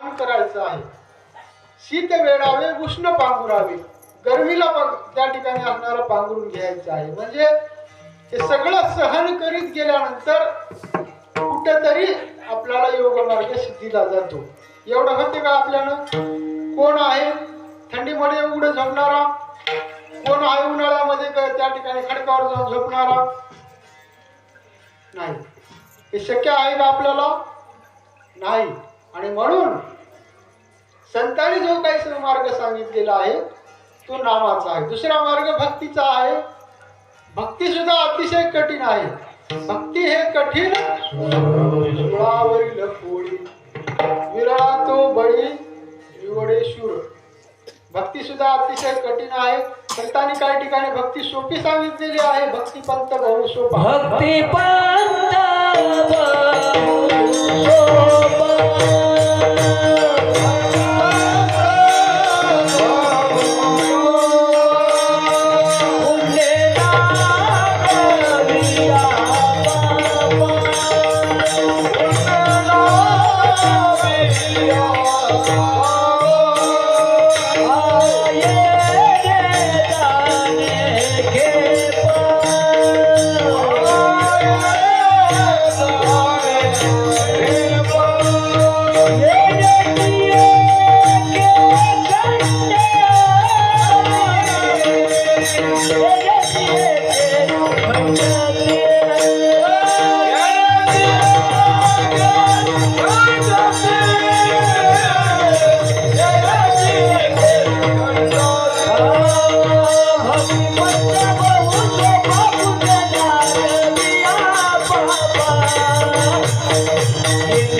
काम करायचं आहे. शीत वेळावे उष्ण पांघुरावे. गरमीला त्या ठिकाणी असणारं पांघरून घ्यायचं आहे. म्हणजे हे सगळं सहन करीत गेल्यानंतर कुठेतरी आपल्याला योग मार्ग सिद्धीला जातो. एवढं होते का आपल्याला? कोण आहे? थंडीमध्ये उघडं झोपणारा? कोण आहे उन्हाळ्यामध्ये त्या ठिकाणी खडकावर जाऊन झोपणारा? नाही. हे शक्य आहे का आपल्याला? नाही. आणि म्हणून संतांनी जो काही मार्ग सांगितलेला आहे तो नामाचा आहे. दुसरा मार्ग भक्तीचा आहे. भक्ती सुद्धा अतिशय कठीण आहे. भक्ती हे कठीण सुळावरील पोळी विरळा तो बळी निवडे शूर. भक्ती सुद्धा अतिशय कठीण आहे. संतांनी काही ठिकाणी भक्ती सोपी सांगितलेली आहे. भक्ती पंत बहु सोपा. भक्ती पंत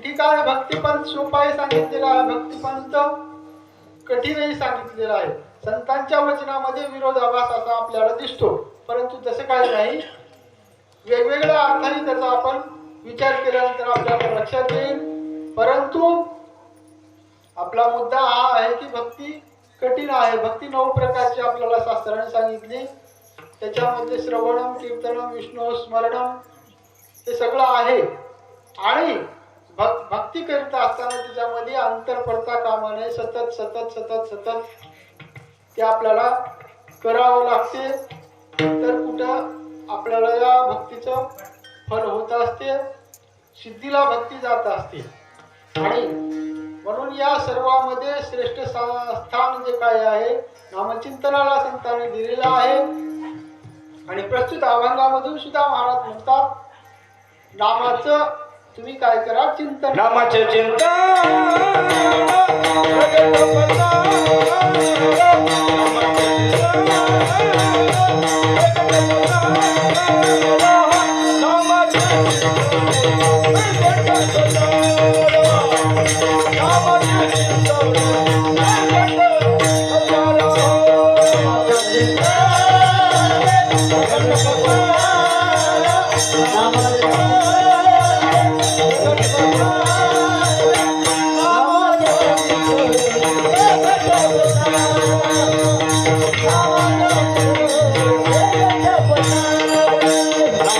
ठिकाणी भक्तिपंत सोपाही सांगितलेला आहे. भक्तिपंत कठीणही सांगितलेलं आहे. संतांच्या वचनामध्ये विरोधाभास असा आपल्याला दिसतो. परंतु तसं काही नाही. वेगवेगळ्या अर्थाने त्याचा आपण विचार केल्यानंतर आपल्याला लक्षात येईल. परंतु आपला मुद्दा हा आहे की भक्ती कठीण आहे. भक्ती नऊ प्रकारची आपल्याला शास्त्राने सांगितली. त्याच्यामध्ये श्रवणम कीर्तनम विष्णू स्मरणम हे सगळं आहे. आणि भक्ती करीत असताना तिच्यामध्ये अंतर पडता कामा नये. सतत सतत सतत सतत ते आपल्याला करावं लागते. तर कुठं आपल्याला या भक्तीचं फल होत असते? सिद्धीला भक्ती जात असते. आणि म्हणून या सर्वामध्ये श्रेष्ठ स्थान जे काय आहे नामचिंतनाला संतांनी दिलेलं आहे. आणि प्रस्तुत अभंगामधून सुद्धा महाराज म्हणतात नामाचं तुम्ही काय करा चिंतन नामाचे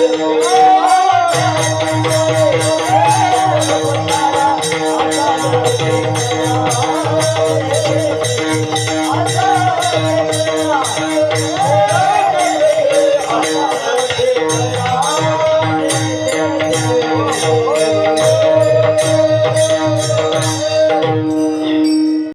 Oh,